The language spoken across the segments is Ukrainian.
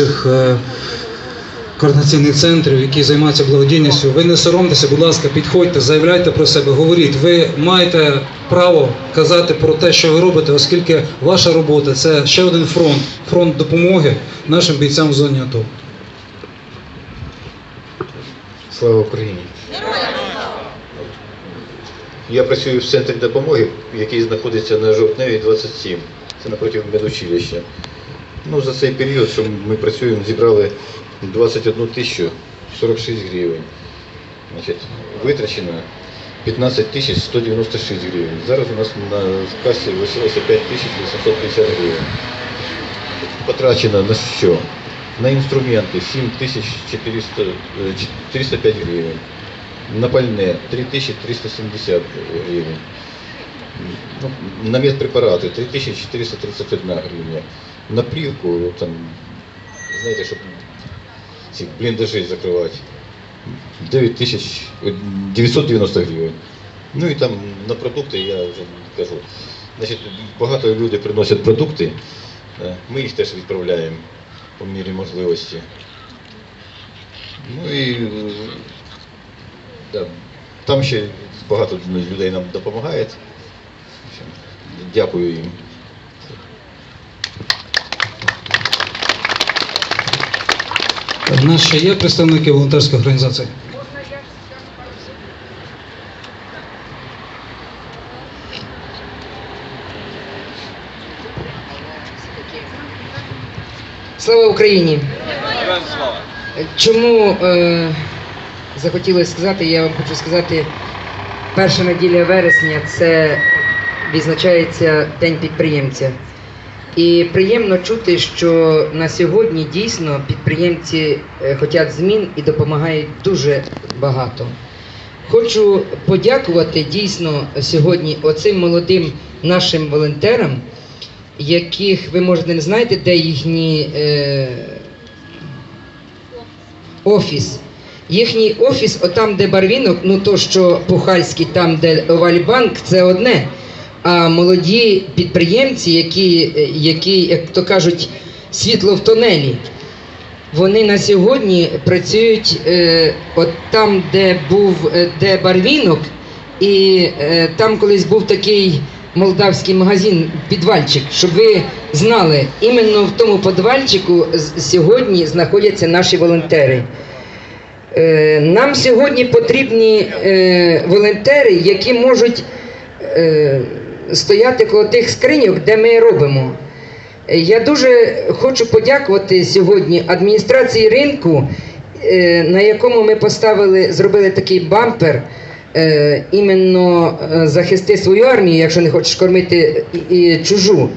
наших е, координаційних центрів, які займаються благодійністю. Ви не соромтеся, будь ласка, підходьте, заявляйте про себе, говоріть. Ви маєте право казати про те, що ви робите, оскільки ваша робота це ще один фронт, фронт допомоги нашим бійцям в зоні АТО. Слава Україні! Я працюю в центрі допомоги, який знаходиться на Жовтневі 27. Це напроти медучилища. Ну, за цей період, що ми працюємо, зібрали 21 тисячу 46 гривень. Значить, витрачено 15 тисяч 196 гривень. Зараз у нас на касі лишилося 5 тисяч 850 гривень. Потрачено на що? На інструменти 7 тисяч 400, е, 405 гривень. На пальне 3370 гривень. Ну, на медпрепарати 3431 гривня. На плівку, ну, там, знаєте, щоб ці бліндажі закривати. 9990 гривень. Ну і там на продукти я вже кажу. Значить, багато людей приносять продукти, е, ми їх теж відправляємо по мірі можливості. Ну і да, там ще багато людей нам допомагає. Дякую їм. У нас ще є представники волонтерських організацій. Слава Україні! Чому е, захотілося сказати, я вам хочу сказати, перша неділя вересня це відзначається День підприємця. І приємно чути, що на сьогодні дійсно підприємці е, хочуть змін і допомагають дуже багато. Хочу подякувати дійсно сьогодні оцим молодим нашим волонтерам, яких ви можете не знаєте, де їхні е, офіс. Їхній офіс, отам, де барвінок, ну то що Пухальський, там, де Овальбанк, це одне. А молоді підприємці, які, які, як то кажуть, світло в тонелі, вони на сьогодні працюють е, от там, де був е, де барвінок, і е, там колись був такий молдавський магазин, підвальчик, щоб ви знали, іменно в тому підвальчику сьогодні знаходяться наші волонтери. Е, Нам сьогодні потрібні е, волонтери, які можуть стояти коло тих скриньок, де ми робимо. Я дуже хочу подякувати сьогодні адміністрації ринку, е, на якому ми поставили, зробили такий бампер. е, Іменно е, захисти свою армію, якщо не хочеш кормити і чужу.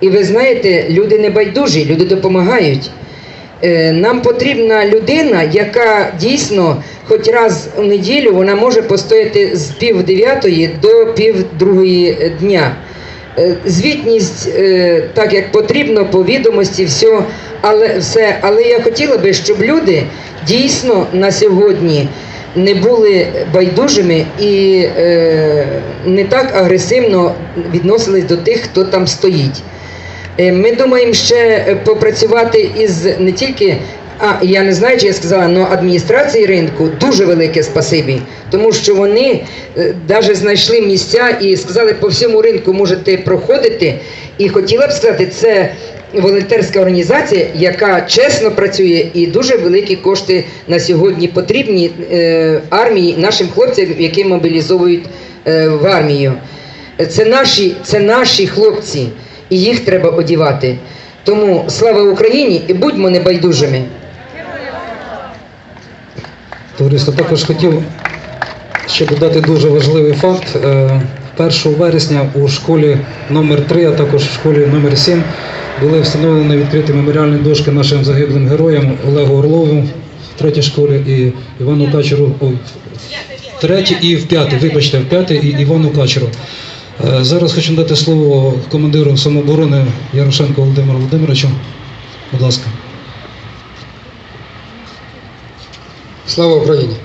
І ви знаєте, люди не байдужі, люди допомагають. Е, Нам потрібна людина, яка дійсно хоч раз у неділю вона може постояти з пів дев'ятої до пів другої дня. Е, Звітність е, так як потрібно, по відомості, все, але все. Але я хотіла би, щоб люди дійсно на сьогодні не були байдужими і не так агресивно відносились до тих, хто там стоїть. Е, Ми думаємо ще е, попрацювати із не тільки, а я не знаю, чи я сказала, але адміністрації ринку дуже велике спасибі, тому що вони навіть знайшли місця і сказали, по всьому ринку можете проходити. І хотіла б сказати, це волонтерська організація, яка чесно працює і дуже великі кошти на сьогодні потрібні е, армії, нашим хлопцям, які мобілізовують е, в армію. Це наші, це наші хлопці, і їх треба одівати. Тому слава Україні і будьмо небайдужими. Товариство також хотів ще додати дуже важливий факт. Е, 1 вересня у школі номер 3 а також в школі номер 7 були встановлені відкриті меморіальні дошки нашим загиблим героям Олегу Орлову в третій школі і Івану Качеру в третій і в п'ятій, вибачте, в п'ятій і Івану Качеру. Е, Зараз хочу надати слово командиру самооборони Ярошенко Володимиру Володимировичу. Будь ласка. Слава Україні!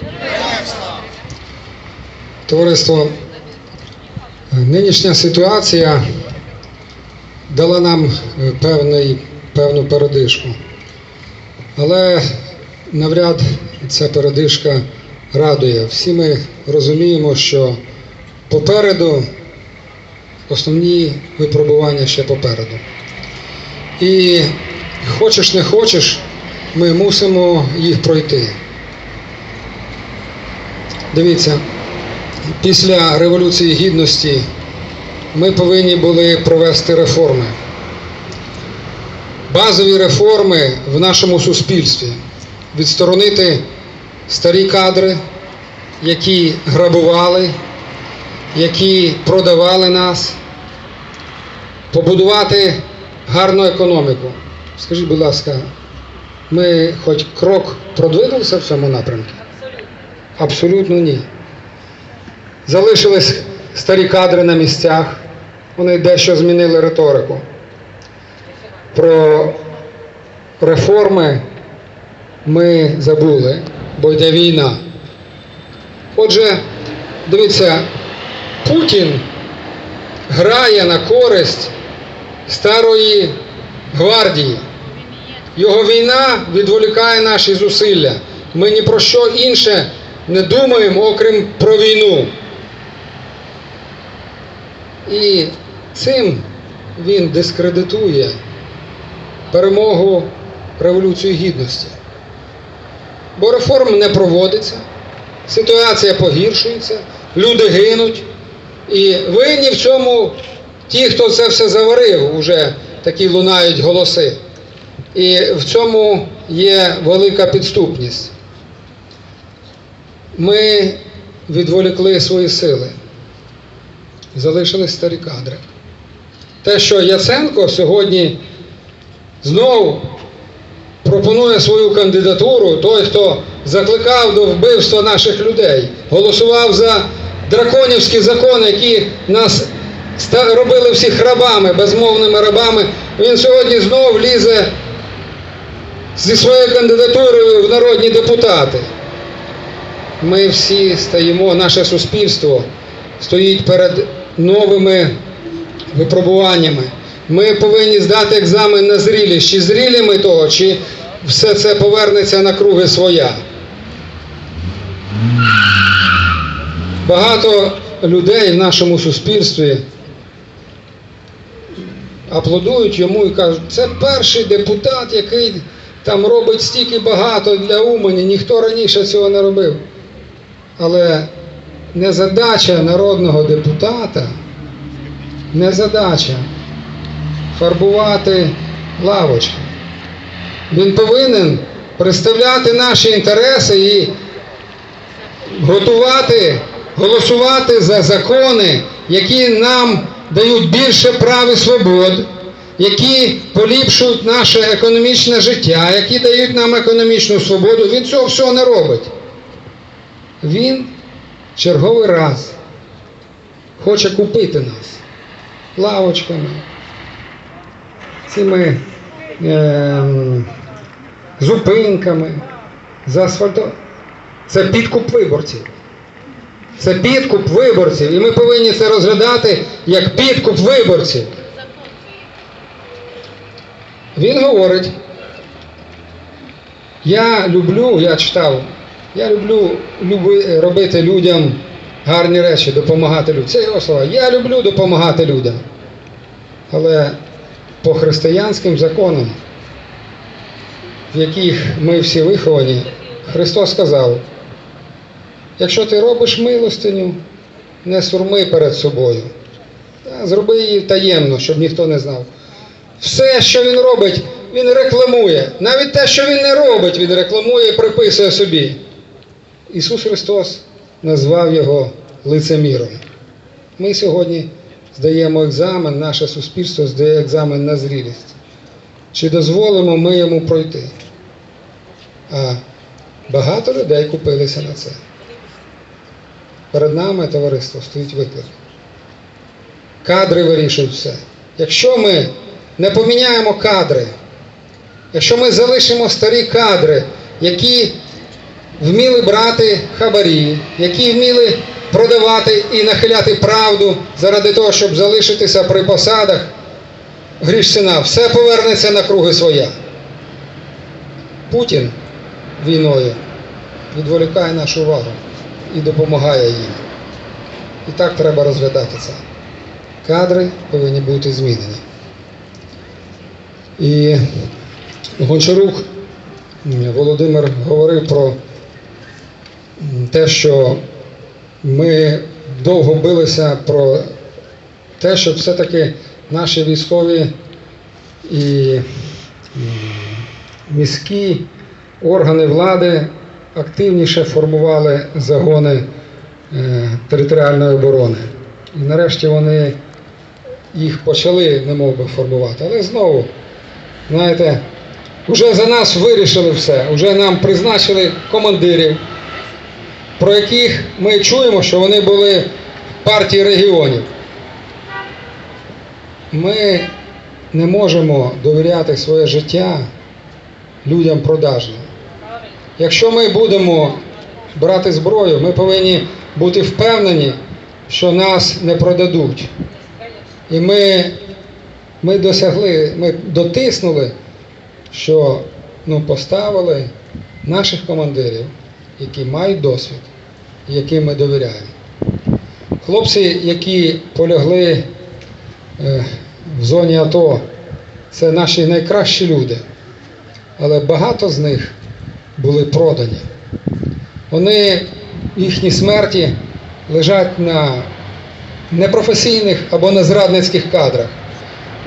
Товариство, нинішня ситуація дала нам е, певний, певну передишку. Але навряд ця передишка радує. Всі ми розуміємо, що попереду основні випробування ще попереду. І хочеш не хочеш, ми мусимо їх пройти. Дивіться, після Революції Гідності ми повинні були провести реформи. Базові реформи в нашому суспільстві. Відсторонити старі кадри, які грабували, які продавали нас, побудувати гарну економіку. Скажіть, будь ласка, ми хоч крок продвинулися в цьому напрямку? Абсолютно ні. Залишились старі кадри на місцях, вони дещо змінили риторику. Про реформи ми забули, бо йде війна. Отже, дивіться, Путін грає на користь старої гвардії. Його війна відволікає наші зусилля. Ми ні про що інше не думаємо, окрім про війну. І цим він дискредитує перемогу Революції Гідності. Бо реформ не проводиться, ситуація погіршується, люди гинуть. І винні в цьому ті, хто це все заварив, уже такі лунають голоси. І в цьому є велика підступність. Ми відволікли свої сили, залишились старі кадри. Те, що Яценко сьогодні знову пропонує свою кандидатуру, той, хто закликав до вбивства наших людей, голосував за драконівські закони, які нас робили всіх рабами, безмовними рабами, він сьогодні знову лізе зі своєю кандидатурою в народні депутати. Ми всі стоїмо, наше суспільство стоїть перед новими випробуваннями. Ми повинні здати екзамен на зрілість. Чи зрілі ми того, чи все це повернеться на круги своя. Багато людей в нашому суспільстві аплодують йому і кажуть, це перший депутат, який там робить стільки багато для Умані, ніхто раніше цього не робив. Але не задача народного депутата, не задача фарбувати лавочки. Він повинен представляти наші інтереси і готувати, голосувати за закони, які нам дають більше прав і свобод, які поліпшують наше економічне життя, які дають нам економічну свободу. Він цього всього не робить. Він черговий раз хоче купити нас лавочками, цими е, зупинками, за асфальтом. Це підкуп виборців. Це підкуп виборців. І ми повинні це розглядати як підкуп виборців. Він говорить, я люблю, я читав, я люблю люби, робити людям гарні речі, допомагати людям. Це його слова. Я люблю допомагати людям. Але по християнським законам, в яких ми всі виховані, Христос сказав, якщо ти робиш милостиню, не сурми перед собою. Зроби її таємно, щоб ніхто не знав. Все, що він робить, він рекламує. Навіть те, що він не робить, він рекламує і приписує собі. Ісус Христос назвав його лицеміром. Ми сьогодні здаємо екзамен, наше суспільство здає екзамен на зрілість. Чи дозволимо ми йому пройти? А багато людей купилися на це. Перед нами, товариство, стоїть виклик. Кадри вирішують все. Якщо ми не поміняємо кадри, якщо ми залишимо старі кадри, які вміли брати хабарі, які вміли продавати і нахиляти правду заради того, щоб залишитися при посадах, гріш ціна, все повернеться на круги своя. Путін війною відволікає нашу увагу і допомагає їм. І так треба розглядати це. Кадри повинні бути змінені. І Гончарук Володимир говорив про те, що ми довго билися про те, щоб все-таки наші військові і міські органи влади активніше формували загони е, територіальної оборони. І нарешті вони їх почали немов би формувати. Але знову, знаєте, вже за нас вирішили все, вже нам призначили командирів, про яких ми чуємо, що вони були в партії регіонів. Ми не можемо довіряти своє життя людям продажним. Якщо ми будемо брати зброю, ми повинні бути впевнені, що нас не продадуть. І ми, ми досягли, ми дотиснули, що ну, поставили наших командирів, які мають досвід, яким ми довіряємо. Хлопці, які полягли е, в зоні АТО, це наші найкращі люди. Але багато з них були продані. Вони, їхні смерті лежать на непрофесійних або на зрадницьких кадрах.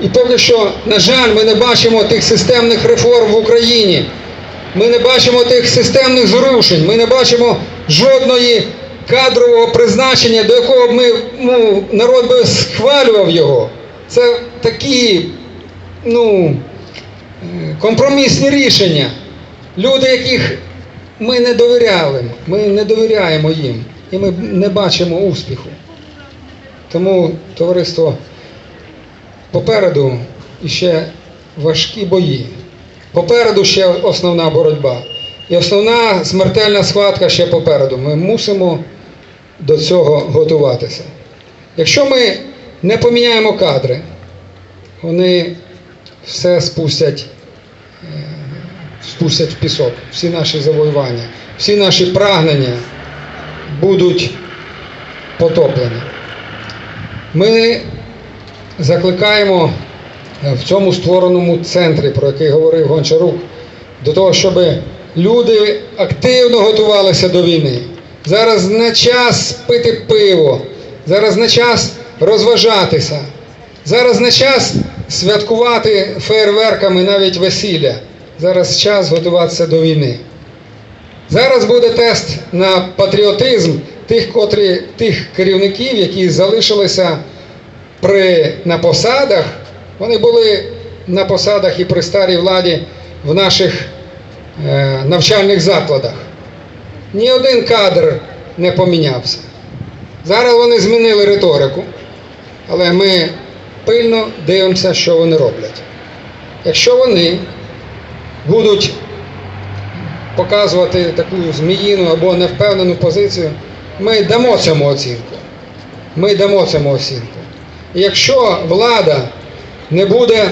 І поки що, на жаль, ми не бачимо тих системних реформ в Україні. Ми не бачимо тих системних зрушень, ми не бачимо жодної кадрового призначення, до якого б ми, ну, народ би схвалював його. Це такі, ну, е, компромісні рішення. Люди, яких ми не довіряли, ми не довіряємо їм, і ми не бачимо успіху. Тому, товариство, попереду ще важкі бої. Попереду ще основна боротьба. І основна смертельна схватка ще попереду. Ми мусимо до цього готуватися. Якщо ми не поміняємо кадри, вони все спустять, е, спустять в пісок, всі наші завоювання, всі наші прагнення будуть потоплені. Ми закликаємо е, в цьому створеному центрі, про який говорив Гончарук, до того, щоб люди активно готувалися до війни. Зараз не час пити пиво, зараз не час розважатися, зараз не час святкувати фейерверками навіть весілля. Зараз час готуватися до війни. Зараз буде тест на патріотизм тих, котрі, тих керівників, які залишилися при, на посадах. Вони були на посадах і при старій владі в наших е, навчальних закладах. Ні один кадр не помінявся. Зараз вони змінили риторику, але ми пильно дивимося, що вони роблять. Якщо вони будуть показувати таку зміїну або невпевнену позицію, ми дамо цьому оцінку. Ми дамо цьому оцінку. І якщо влада не буде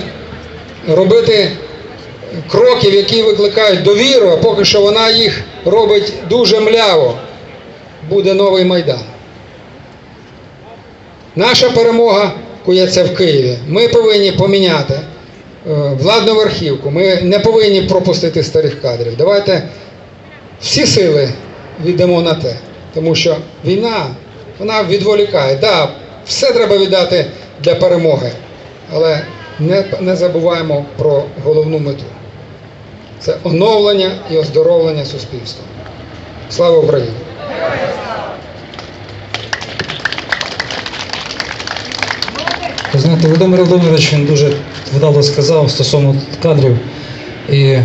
робити кроків, які викликають довіру, а поки що вона їх робить дуже мляво, буде новий майдан. Наша перемога кується в Києві. Ми повинні поміняти владну верхівку. Ми не повинні пропустити старих кадрів. Давайте всі сили віддамо на те. Тому що війна, вона відволікає. Так, да, все треба віддати для перемоги. Але не, не забуваємо про головну мету. Це оновлення і оздоровлення суспільства. Слава Україні! Знаєте, Володимир Володимирович він дуже вдало сказав стосовно кадрів. І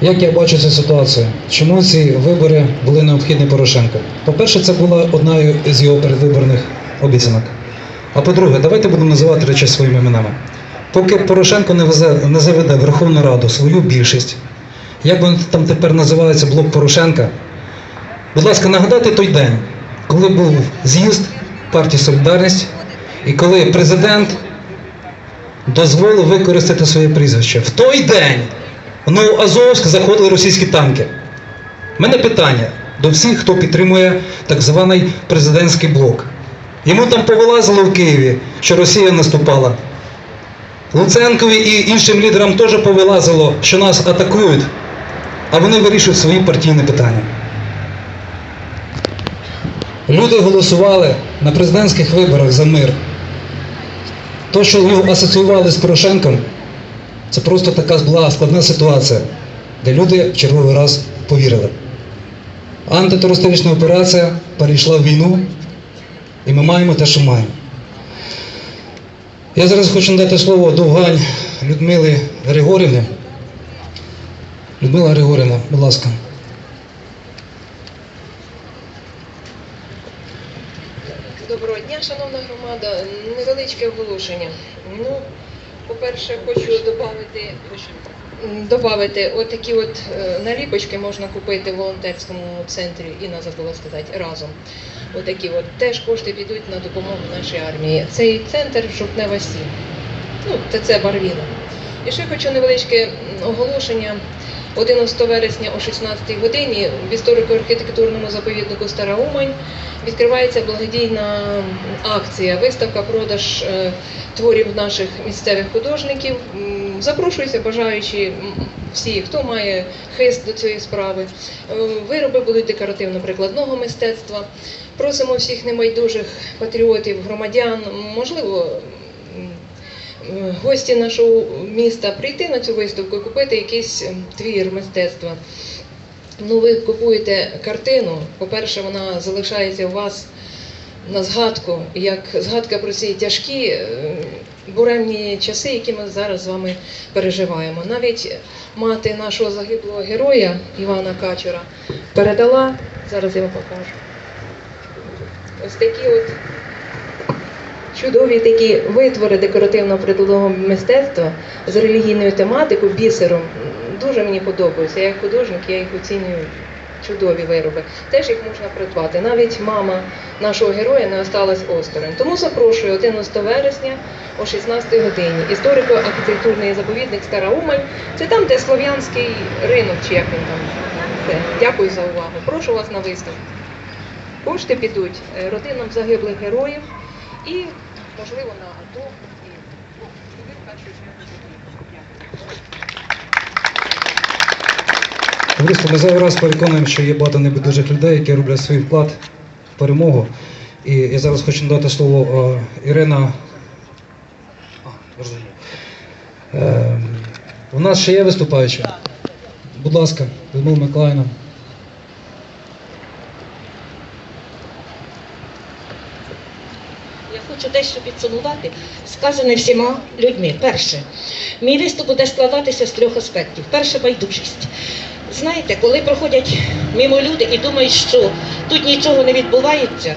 як я бачу цю ситуацію, чому ці вибори були необхідні Порошенко? По-перше, це була одна з його передвиборних обіцянок. А по-друге, давайте будемо називати речі своїми іменами. Поки Порошенко не, везе, не заведе Верховну Раду свою більшість, як він там тепер називається блок Порошенка, будь ласка, нагадайте той день, коли був з'їзд партії Солідарність і коли президент дозволив використати своє прізвище. В той день в Новоазовськ заходили російські танки. У мене питання до всіх, хто підтримує так званий президентський блок. Йому там повилазило в Києві, що Росія наступала. Луценкові і іншим лідерам теж повилазило, що нас атакують, а вони вирішують свої партійні питання. Люди голосували на президентських виборах за мир. То, що його асоціювали з Порошенком, це просто така була складна ситуація, де люди в черговий раз повірили. Антитерористична операція перейшла в війну, і ми маємо те, що маємо. Я зараз хочу надати слово Довгань Людмилі Григорівні. Людмила Григорівна, будь ласка. Шановна громада. Невеличке оголошення. Ну, по-перше, хочу додати, додати отакі от е, наліпочки можна купити в волонтерському центрі, Інна забула сказати, разом. Отакі от теж кошти підуть на допомогу нашій армії. Цей центр Жовтнева 7. Ну, це Барвіна. І ще хочу невеличке оголошення. 11 вересня о 16 годині в історико-архітектурному заповіднику Стара Умань відкривається благодійна акція, виставка, продаж е, творів наших місцевих художників. Запрошуються бажаючі всі, хто має хист до цієї справи. Е, Вироби будуть декоративно-прикладного мистецтва. Просимо всіх небайдужих патріотів, громадян, можливо. М, Гості нашого міста прийти на цю виставку і купити якийсь твір мистецтва. Ну, ви купуєте картину. По-перше, вона залишається у вас на згадку, як згадка про ці тяжкі е, буремні часи, які ми зараз з вами переживаємо. Навіть мати нашого загиблого героя Івана Качура передала, зараз я вам покажу. Ось такі от чудові такі витвори декоративно-прикладного мистецтва з релігійною тематикою, бісером. Дуже мені подобаються. Я як художник, я їх оцінюю чудові вироби. Теж їх можна придбати. Навіть мама нашого героя не осталась осторонь. Тому запрошую 11 вересня о 16 годині. Історико-архітектурний заповідник Стара Умань. Це там, де слов'янський ринок, чи як він там. Це. Дякую за увагу. Прошу вас на виставку. Кошти підуть е, родинам загиблих героїв і, можливо, на АТО. І, ну, туди в першу чергу. Товариство, ми зараз раз переконуємо, що є багато небайдужих людей, які роблять свій вклад в перемогу. І я зараз хочу надати слово е, Ірина. Е, у нас ще є виступаючі. Будь ласка, Людмила Миколаївна. Я хочу дещо підсумувати, сказане всіма людьми. Перше, мій виступ буде складатися з трьох аспектів. Перше байдужість. Знаєте, коли проходять мимо люди і думають, що тут нічого не відбувається,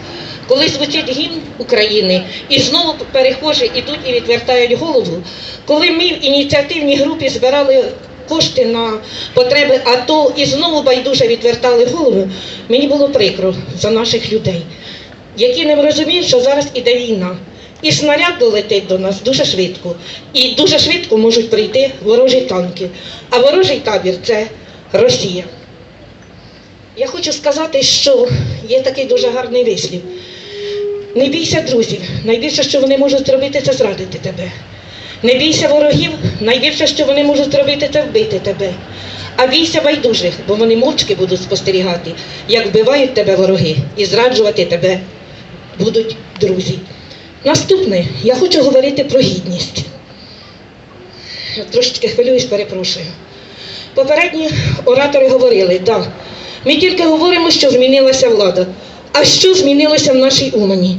коли звучить гімн України і знову перехожі ідуть і відвертають голову, коли ми в ініціативній групі збирали кошти на потреби АТО і знову байдуже відвертали голову, мені було прикро за наших людей які не розуміють, що зараз іде війна. І снаряд долетить до нас дуже швидко. І дуже швидко можуть прийти ворожі танки. А ворожий табір це Росія. Я хочу сказати, що є такий дуже гарний вислів. Не бійся друзів, найбільше, що вони можуть зробити, це зрадити тебе. Не бійся ворогів, найбільше, що вони можуть зробити, це вбити тебе. А бійся байдужих, бо вони мовчки будуть спостерігати, як вбивають тебе вороги і зраджувати тебе будуть друзі. Наступне, я хочу говорити про гідність. Трошечки хвилююсь, перепрошую. Попередні оратори говорили, так, ми тільки говоримо, що змінилася влада. А що змінилося в нашій Умані?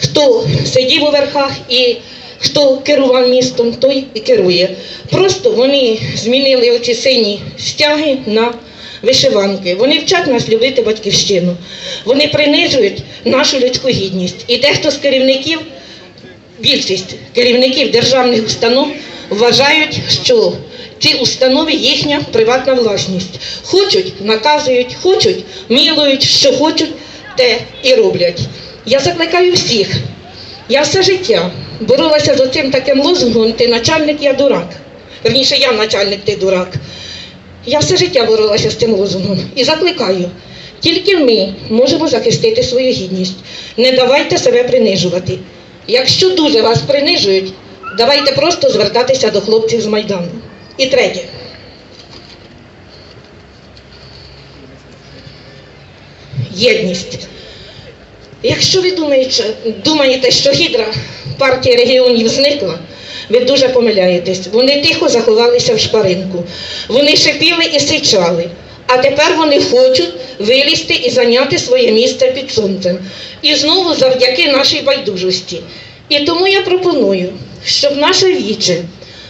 Хто сидів у верхах і хто керував містом, той і керує. Просто вони змінили оці сині стяги на вишиванки. Вони вчать нас любити батьківщину. Вони принижують нашу людську гідність. І дехто з керівників, більшість керівників державних установ вважають, що ці установи їхня приватна власність. Хочуть, наказують, хочуть, мілують, що хочуть, те і роблять. Я закликаю всіх. Я все життя боролася з оцим таким лозунгом, ти начальник, я дурак. Верніше, я начальник, ти дурак. Я все життя боролася з цим лозунгом і закликаю. Тільки ми можемо захистити свою гідність. Не давайте себе принижувати. Якщо дуже вас принижують, давайте просто звертатися до хлопців з Майдану. І третє. Єдність. Якщо ви думаєте, думаєте, що гідра партії регіонів зникла, ви дуже помиляєтесь. Вони тихо заховалися в шпаринку. Вони шипіли і сичали. А тепер вони хочуть вилізти і зайняти своє місце під сонцем. І знову завдяки нашій байдужості. І тому я пропоную, щоб наше віче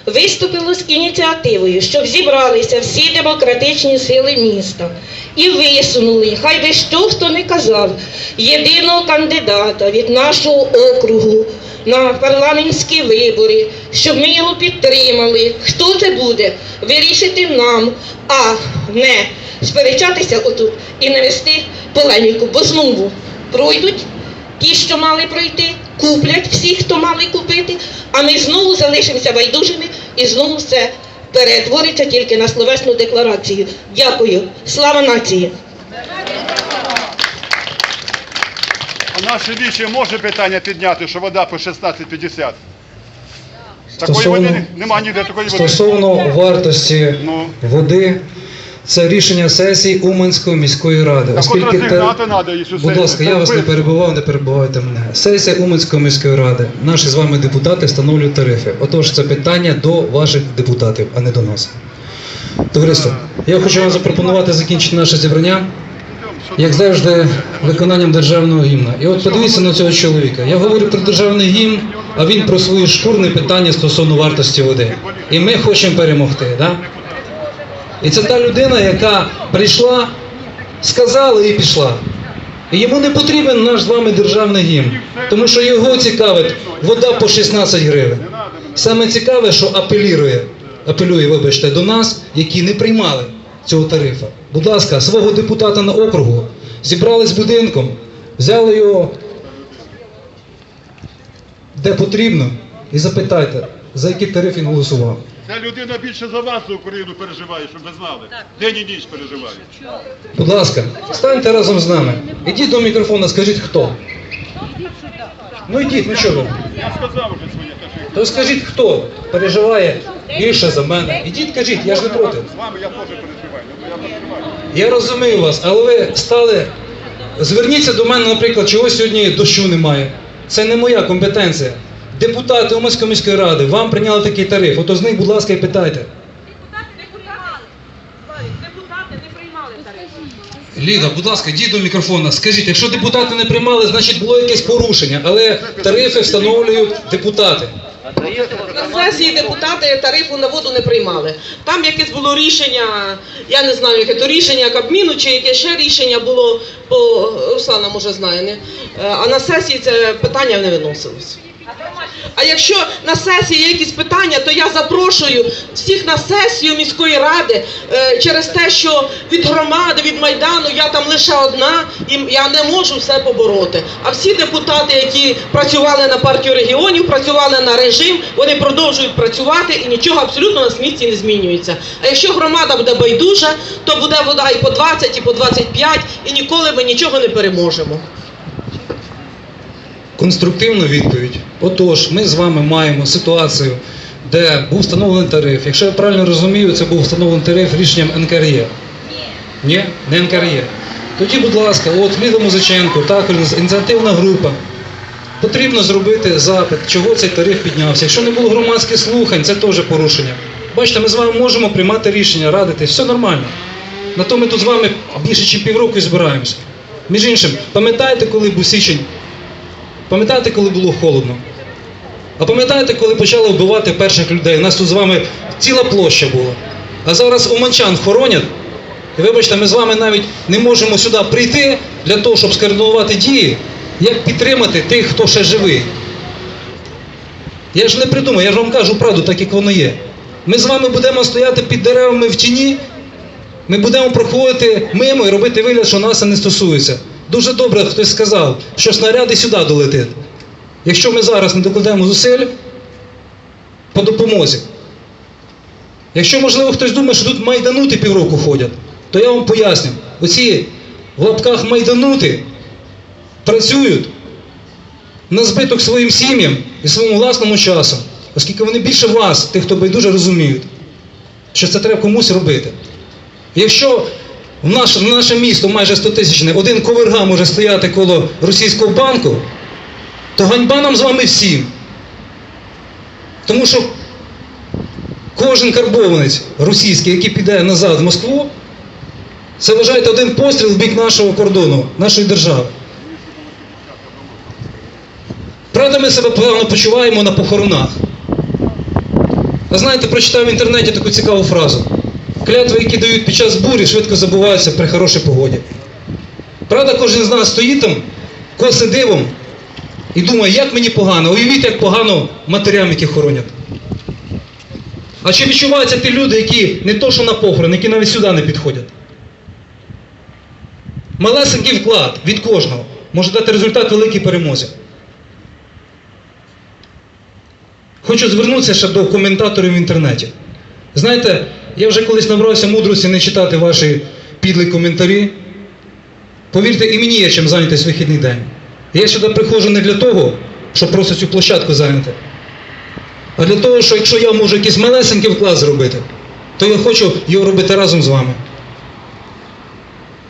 виступило з ініціативою, щоб зібралися всі демократичні сили міста і висунули, хай би що хто не казав, єдиного кандидата від нашого округу на парламентські вибори, щоб ми його підтримали. Хто це буде, вирішити нам, а не сперечатися отут і не вести полеміку, бо знову пройдуть ті, що мали пройти, куплять всі, хто мали купити, а ми знову залишимося байдужими і знову все перетвориться тільки на словесну декларацію. Дякую. Слава нації! Наше віче може питання підняти, що вода по 16,50? Такої Стосовно- води не- нема ніде такої води. Стосовно вартості Ну. води, це рішення сесії Уманської міської ради. Так от Оскільки те- розігнати треба, якщо Будь ласка, я вас не перебував, не перебувайте мене. Сесія Уманської міської ради. Наші з вами депутати встановлюють тарифи. Отож, це питання до ваших депутатів, а не до нас. Товариство, я хочу вам запропонувати закінчити наше зібрання, як завжди, виконанням державного гімна. І от подивіться на цього чоловіка. Я говорю про державний гімн, а він про свої шкурні питання стосовно вартості води. І ми хочемо перемогти. Да? І це та людина, яка прийшла, сказала і пішла. І йому не потрібен наш з вами державний гімн, тому що його цікавить вода по 16 гривень. Саме цікаве, що апелює, апелює, вибачте, до нас, які не приймали цього тарифа. Будь ласка, свого депутата на округу зібрали з будинком, взяли його де потрібно, і запитайте, за який тариф він голосував. Ця людина більше за вас за Україну переживає, щоб ви знали. День і ніч переживає. Будь ласка, станьте разом з нами. Ідіть до мікрофона, скажіть хто. Ну йдіть, ну чого ви? Я сказав вже своє, То скажіть, хто переживає більше за мене. Ідіть, кажіть, я ж не проти. з вами я теж переживаю. Я розумію вас, але ви стали. Зверніться до мене, наприклад, чого сьогодні дощу немає. Це не моя компетенція. Депутати Уманської міської ради вам прийняли такий тариф. Ото з них, будь ласка, і питайте. Ліда, будь ласка, йдіть до мікрофона. Скажіть, якщо депутати не приймали, значить було якесь порушення, але тарифи встановлюють депутати. На сесії депутати тарифу на воду не приймали. Там якесь було рішення, я не знаю, яке то рішення Кабміну чи яке ще рішення було, по Руслана може знає, не? Е, а на сесії це питання не виносилось. А якщо на сесії є якісь питання, то я запрошую всіх на сесію міської ради е, через те, що від громади, від майдану я там лише одна, і я не можу все побороти. А всі депутати, які працювали на партію регіонів, працювали на режим, вони продовжують працювати і нічого абсолютно на місці не змінюється. А якщо громада буде байдужа, то буде вода і по 20, і по 25, і ніколи ми нічого не переможемо. Конструктивну відповідь. Отож, ми з вами маємо ситуацію, де був встановлений тариф. Якщо я правильно розумію, це був встановлений тариф рішенням НКРЄ. Ні, не НКРЄ. Тоді, будь ласка, от Ліда Музиченко, також ініціативна група. Потрібно зробити запит, чого цей тариф піднявся. Якщо не було громадських слухань, це теж порушення. Бачите, ми з вами можемо приймати рішення, радитись, все нормально. На то ми тут з вами більше, ніж півроку збираємося. Між іншим, пам'ятаєте, коли був січень? Пам'ятаєте, коли було холодно? А пам'ятаєте, коли почали вбивати перших людей? У нас тут з вами ціла площа була. А зараз уманчан хоронять. І вибачте, ми з вами навіть не можемо сюди прийти для того, щоб скоординувати дії, як підтримати тих, хто ще живий. Я ж не придумав, я ж вам кажу правду, так як воно є. Ми з вами будемо стояти під деревами в тіні, ми будемо проходити мимо і робити вигляд, що нас це не стосується. Дуже добре хтось сказав, що снаряд і сюди долетить. Якщо ми зараз не докладемо зусиль по допомозі. Якщо, можливо, хтось думає, що тут майданути півроку ходять, то я вам поясню. Оці в лапках майданути працюють на збиток своїм сім'ям і своєму власному часу, оскільки вони більше вас, тих, хто байдуже розуміють, що це треба комусь робити. Якщо в наше, наше місто майже 100 тисячне, один коверга може стояти коло російського банку, то ганьба нам з вами всім. Тому що кожен карбованець російський, який піде назад в Москву, це вважаєте один постріл в бік нашого кордону, нашої держави. Правда, ми себе погано почуваємо на похоронах. А знаєте, прочитав в інтернеті таку цікаву фразу. Клятви, які дають під час бурі, швидко забуваються при хорошій погоді. Правда, кожен з нас стоїть там, коси дивом і думає, як мені погано. Уявіть, як погано матерям, які хоронять. А чи відчуваються ті люди, які не то, що на похорон, які навіть сюди не підходять? Малесенький вклад від кожного може дати результат великій перемозі. Хочу звернутися ще до коментаторів в інтернеті. Знаєте, я вже колись набрався мудрості не читати ваші підлі коментарі. Повірте, і мені є чим зайнятися вихідний день. Я сюди приходжу не для того, щоб просто цю площадку зайняти, а для того, що якщо я можу якийсь малесенький вклад зробити, то я хочу його робити разом з вами.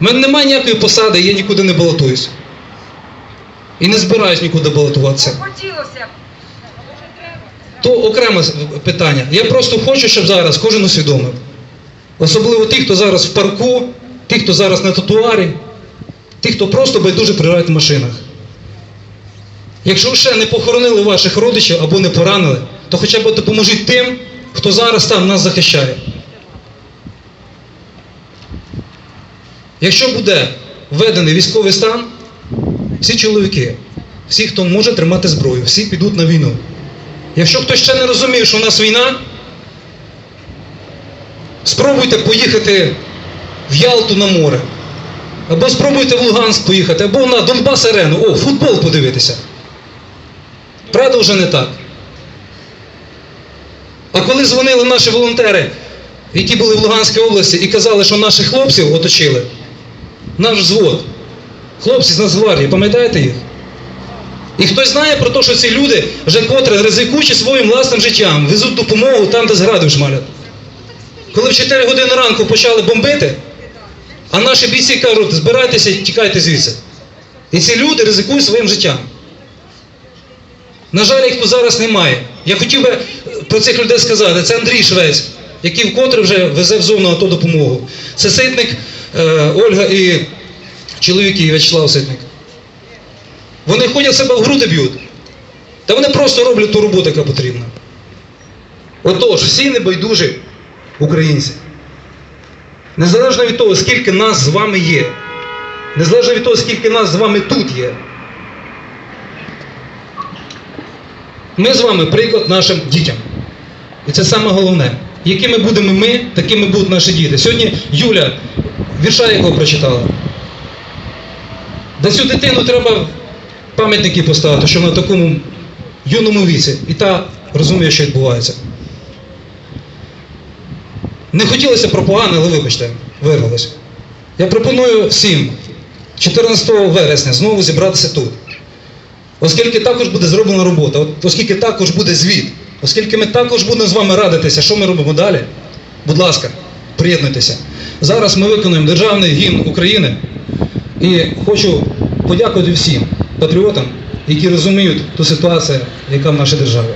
У мене немає ніякої посади, я нікуди не балотуюсь. І не збираюсь нікуди балотуватися. То окреме питання. Я просто хочу, щоб зараз кожен усвідомив. Особливо ті, хто зараз в парку, ті, хто зараз на тротуарі, ті, хто просто байдуже приїжджають в машинах. Якщо ще не похоронили ваших родичів або не поранили, то хоча б допоможіть тим, хто зараз там нас захищає. Якщо буде введений військовий стан, всі чоловіки, всі, хто може тримати зброю, всі підуть на війну. Якщо хтось ще не розуміє, що у нас війна, спробуйте поїхати в Ялту на море. Або спробуйте в Луганськ поїхати, або на Донбас Арену. О, футбол подивитися. Правда вже не так. А коли дзвонили наші волонтери, які були в Луганській області, і казали, що наших хлопців оточили, наш взвод, хлопці з Нацгвардії, пам'ятаєте їх? І хтось знає про те, що ці люди вже котре ризикуючи своїм власним життям, везуть допомогу там, де згради шмалять. Коли в 4 години ранку почали бомбити, а наші бійці кажуть, збирайтеся і тікайте звідси. І ці люди ризикують своїм життям. На жаль, їх тут зараз немає. Я хотів би про цих людей сказати. Це Андрій Швець, який вкотре вже везе в зону АТО допомогу. Це Ситник е, Ольга і чоловіки В'ячеслав Ситник. Вони ходять себе в груди б'ють. Та вони просто роблять ту роботу, яка потрібна. Отож, всі небайдужі українці. Незалежно від того, скільки нас з вами є, незалежно від того, скільки нас з вами тут є. Ми з вами приклад нашим дітям. І це саме головне. Якими будемо ми, такими будуть наші діти. Сьогодні Юля вірша якого прочитала. Да цю дитину треба пам'ятники поставити, що на такому юному віці. І та розуміє, що відбувається. Не хотілося про погане, але вибачте, вирвалося. Я пропоную всім 14 вересня знову зібратися тут. Оскільки також буде зроблена робота, оскільки також буде звіт, оскільки ми також будемо з вами радитися, що ми робимо далі, будь ласка, приєднуйтеся. Зараз ми виконуємо державний гімн України і хочу подякувати всім патріотам, які розуміють ту ситуацію, яка в нашій державі.